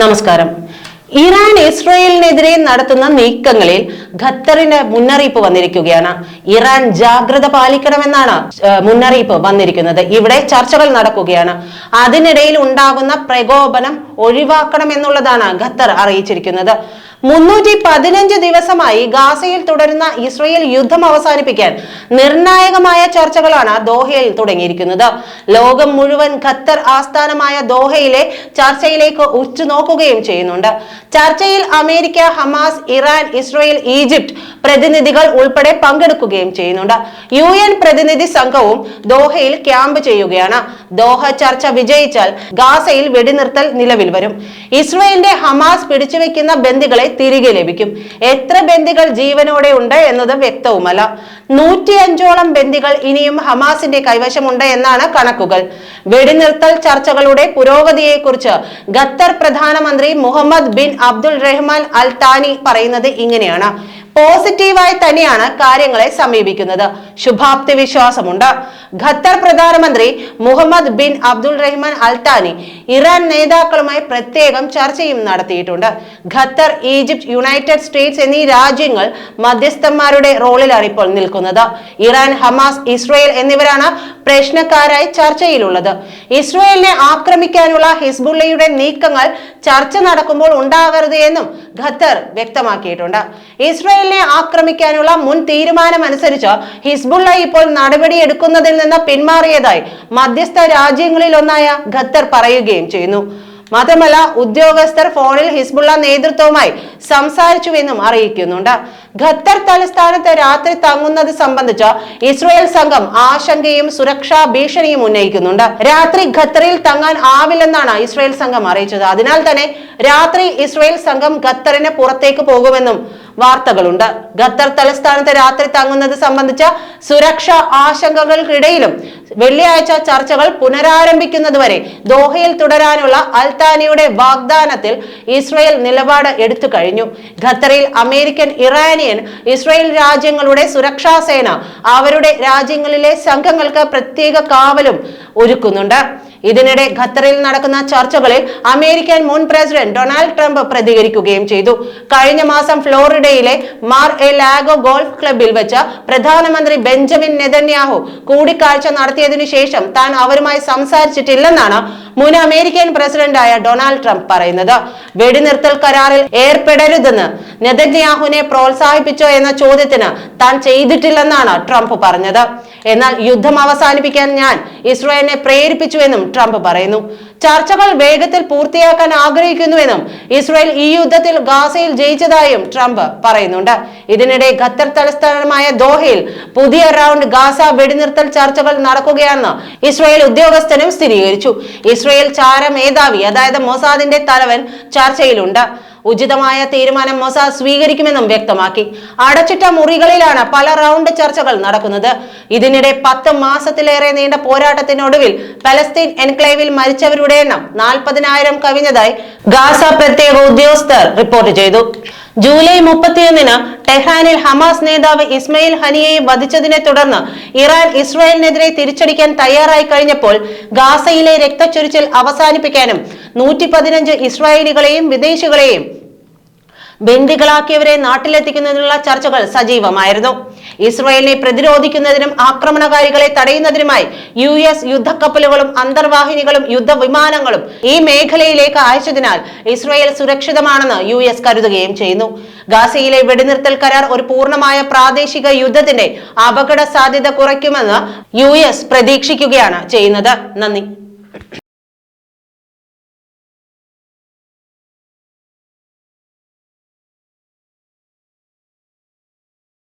നമസ്കാരം. ഇറാൻ ഇസ്രയേലിനെതിരെ നടത്തുന്ന നീക്കങ്ങളിൽ ഖത്തറിന് മുന്നറിയിപ്പ് വന്നിരിക്കുകയാണ്. ഇറാൻ ജാഗ്രത പാലിക്കണമെന്നാണ് മുന്നറിയിപ്പ് വന്നിരിക്കുന്നത്. ഇവിടെ ചർച്ചകൾ നടക്കുകയാണ്. അതിനിടയിൽ ഉണ്ടാകുന്ന പ്രകോപനം ഒഴിവാക്കണം എന്നുള്ളതാണ് ഖത്തർ അറിയിച്ചിരിക്കുന്നത്. മുന്നൂറ്റി പതിനഞ്ച് ദിവസമായി ഗാസയിൽ തുടരുന്ന ഇസ്രയേൽ യുദ്ധം അവസാനിപ്പിക്കാൻ നിർണായകമായ ചർച്ചകളാണ് ദോഹയിൽ തുടങ്ങിയിരിക്കുന്നത്. ലോകം മുഴുവൻ ഖത്തർ ആസ്ഥാനമായ ദോഹയിലെ ചർച്ചയിലേക്ക് ഉറ്റുനോക്കുകയും ചെയ്യുന്നുണ്ട്. ചർച്ചയിൽ America Hamas Iran Israel Egypt പ്രതിനിധികൾ ഉൾപ്പെടെ പങ്കെടുക്കുകയും ചെയ്യുന്നുണ്ട്. യു എൻ പ്രതിനിധി സംഘവും ദോഹയിൽ ക്യാമ്പ് ചെയ്യുകയാണ്. ദോഹ ചർച്ച വിജയിച്ചാൽ ഗാസയിൽ വെടിനിർത്തൽ നിലവിൽ വരും. ഇസ്രയേലിന്റെ ഹമാസ് പിടിച്ചുവെക്കുന്ന ബന്ദികളെ തിരികെ ലഭിക്കും. എത്ര ബന്ദികൾ ജീവനോടെ ഉണ്ട് എന്നത് വ്യക്തവുമല്ല. നൂറ്റി അഞ്ചോളം ബന്ദികൾ ഇനിയും ഹമാസിന്റെ കൈവശമുണ്ട് എന്നാണ് കണക്കുകൾ. വെടിനിർത്തൽ ചർച്ചകളുടെ പുരോഗതിയെ കുറിച്ച് ഖത്തർ പ്രധാനമന്ത്രി Muhammad bin Abdul Rahman Al Thani പറയുന്നത് ഇങ്ങനെയാണ്. പോസിറ്റീവായി തന്നെയാണ് കാര്യങ്ങളെ സമീപിക്കുന്നത്. ശുഭാപ്തി വിശ്വാസമുണ്ട് ഖത്തർ പ്രധാനമന്ത്രി Muhammad bin Abdul Rahman Al Thani Iran നേതാക്കളുമായി പ്രത്യേകം ചർച്ചയും നടത്തിയിട്ടുണ്ട്. ഖത്തർ ഈജിപ്ത് യുണൈറ്റഡ് സ്റ്റേറ്റ്സ് എന്നീ രാജ്യങ്ങൾ മധ്യസ്ഥന്മാരുടെ റോളിലാണ് ഇപ്പോൾ നിൽക്കുന്നത്. ഇറാൻ ഹമാസ് ഇസ്രയേൽ എന്നിവരാണ് പ്രശ്നക്കാരായി ചർച്ചയിലുള്ളത്. ഇസ്രയേലിനെ ആക്രമിക്കാനുള്ള ഹിസ്ബുള്ളയുടെ നീക്കങ്ങൾ ചർച്ച നടക്കുമ്പോൾ ഉണ്ടാകരുത് എന്നും ഖത്തർ വ്യക്തമാക്കിയിട്ടുണ്ട്. ഇസ്രയേലിനെ ആക്രമിക്കാനുള്ള മുൻ തീരുമാനമനുസരിച്ച് ഹിസ്ബുള്ള ഇപ്പോൾ നടപടിയെടുക്കുന്നതിൽ നിന്ന് പിന്മാറിയതായി മധ്യസ്ഥ രാജ്യങ്ങളിൽ ഒന്നായ ഖത്തർ പറയുകയും ചെയ്യുന്നു. മാത്രമല്ല ഉദ്യോഗസ്ഥർ ഫോണിൽ ഹിസ്ബുള്ള നേതൃത്വവുമായി സംസാരിച്ചുവെന്നും അറിയിക്കുന്നുണ്ട്. ഖത്തർ തലസ്ഥാനത്ത് രാത്രി തങ്ങുന്നത് സംബന്ധിച്ച് ഇസ്രയേൽ സംഘം ആശങ്കയും സുരക്ഷാ ഭീഷണിയും ഉന്നയിക്കുന്നുണ്ട്. രാത്രി ഖത്തറിൽ തങ്ങാൻ ആവില്ലെന്നാണ് ഇസ്രയേൽ സംഘം അറിയിച്ചത്. അതിനാൽ തന്നെ രാത്രി ഇസ്രയേൽ സംഘം ഖത്തറിന് പുറത്തേക്ക് പോകുമെന്നും വാർത്തകളുണ്ട്. ഖത്തർ തലസ്ഥാനത്ത് രാത്രി തങ്ങുന്നത് സംബന്ധിച്ച സുരക്ഷാ ആശങ്കകൾക്കിടയിലും വെള്ളിയാഴ്ച ചർച്ചകൾ പുനരാരംഭിക്കുന്നതുവരെ ദോഹയിൽ തുടരാനുള്ള അൽതാനിയുടെ വാഗ്ദാനത്തിൽ ഇസ്രയേൽ നിലപാട് എടുത്തു കഴിഞ്ഞു. ഖത്തറിൽ അമേരിക്കൻ ഇറാനിയൻ ഇസ്രയേൽ രാജ്യങ്ങളുടെ സുരക്ഷാ സേന അവരുടെ രാജ്യങ്ങളിലെ സംഘങ്ങൾക്ക് പ്രത്യേക കാവലും ഒരുക്കുന്നുണ്ട്. ഇതിനിടെ ഖത്തറിൽ നടക്കുന്ന ചർച്ചകളിൽ അമേരിക്കൻ മുൻ പ്രസിഡന്റ് ഡൊണാൾഡ് ട്രംപ് പ്രതികരിക്കുകയും ചെയ്തു. കഴിഞ്ഞ മാസം ഫ്ലോറിഡയിലെ മാർ എ ലാഗോ ഗോൾഫ് ക്ലബിൽ വെച്ച് പ്രധാനമന്ത്രി ബെഞ്ചമിൻ നെതന്യാഹു കൂടിക്കാഴ്ച നടത്തിയതിനു ശേഷം താൻ അവരുമായി സംസാരിച്ചിട്ടില്ലെന്നാണ് മുൻ അമേരിക്കൻ പ്രസിഡന്റായ ഡൊണാൾഡ് ട്രംപ് പറയുന്നത്. വെടിനിർത്തൽ കരാറിൽ ഏർപ്പെടരുതെന്ന് നെതന്യാഹുവിനെ പ്രോത്സാഹിപ്പിച്ചോ എന്ന ചോദ്യത്തിന് താൻ ചെയ്തിട്ടില്ലെന്നാണ് ട്രംപ് പറഞ്ഞത്. എന്നാൽ യുദ്ധം അവസാനിപ്പിക്കാൻ ഞാൻ ഇസ്രായേലിനെ പ്രേരിപ്പിച്ചുവെന്നും ട്രംപ് പറയുന്നു. ചർച്ചകൾ വേഗത്തിൽ പൂർത്തിയാക്കാൻ ആഗ്രഹിക്കുന്നുവെന്നും ഇസ്രായേൽ ഈ യുദ്ധത്തിൽ ഗാസയിൽ ജയിച്ചതായും ട്രംപ് പറയുന്നുണ്ട്. ഇതിനിടെ ഖത്തർ തലസ്ഥാനമായ ദോഹയിൽ പുതിയ റൗണ്ട് ഗാസ വെടിനിർത്തൽ ചർച്ചകൾ നടക്കുകയാണെന്ന് ഇസ്രായേൽ ഉദ്യോഗസ്ഥനും സ്ഥിരീകരിച്ചു. ഇസ്രായേൽ ചാര മേധാവി അതായത് മൊസാദിന്റെ തലവൻ ചർച്ചയിലുണ്ട്. ഉചിതമായ തീരുമാനം മൊസാദ് സ്വീകരിക്കുമെന്നും വ്യക്തമാക്കി. അടച്ചിട്ട മുറികളിലാണ് പല റൗണ്ട് ചർച്ചകൾ നടക്കുന്നത്. ഇതിനിടെ പത്ത് മാസത്തിലേറെ നീണ്ട പോരാട്ടത്തിനൊടുവിൽ പലസ്തീൻ എൻക്ലേവിൽ മരിച്ചവരുടെ എണ്ണം നാൽപ്പതിനായിരം കവിഞ്ഞതായി ഗാസ പ്രത്യേക ഉദ്യോഗസ്ഥർ റിപ്പോർട്ട് ചെയ്തു. ജൂലൈ മുപ്പത്തിയൊന്നിന് ടെഹ്റാനിൽ ഹമാസ് നേതാവ് ഇസ്മയിൽ ഹനിയയെ വധിച്ചതിനെ തുടർന്ന് ഇറാൻ ഇസ്രായേലിനെതിരെ തിരിച്ചടിക്കാൻ തയ്യാറായി കഴിഞ്ഞപ്പോൾ ഗാസയിലെ രക്തച്ചൊരിച്ചിൽ അവസാനിപ്പിക്കാനും നൂറ്റി പതിനഞ്ച് ഇസ്രായേലികളെയും വിദേശികളെയും ബന്ദികളാക്കിയവരെ നാട്ടിലെത്തിക്കുന്നതിനുള്ള ചർച്ചകൾ സജീവമായിരുന്നു. ഇസ്രായേലിനെ പ്രതിരോധിക്കുന്നതിനും ആക്രമണകാരികളെ തടയുന്നതിനുമായി യു എസ് യുദ്ധക്കപ്പലുകളും അന്തർവാഹിനികളും യുദ്ധവിമാനങ്ങളും ഈ മേഖലയിലേക്ക് അയച്ചതിനാൽ ഇസ്രായേൽ സുരക്ഷിതമാണെന്ന് യു എസ് കരുതുകയും ചെയ്യുന്നു. ഗാസയിലെ വെടിനിർത്തൽ കരാർ ഒരു പൂർണമായ പ്രാദേശിക യുദ്ധത്തിന്റെ അപകട സാധ്യത കുറയ്ക്കുമെന്ന് യു എസ് പ്രതീക്ഷിക്കുകയാണ് ചെയ്യുന്നത്. നന്ദി.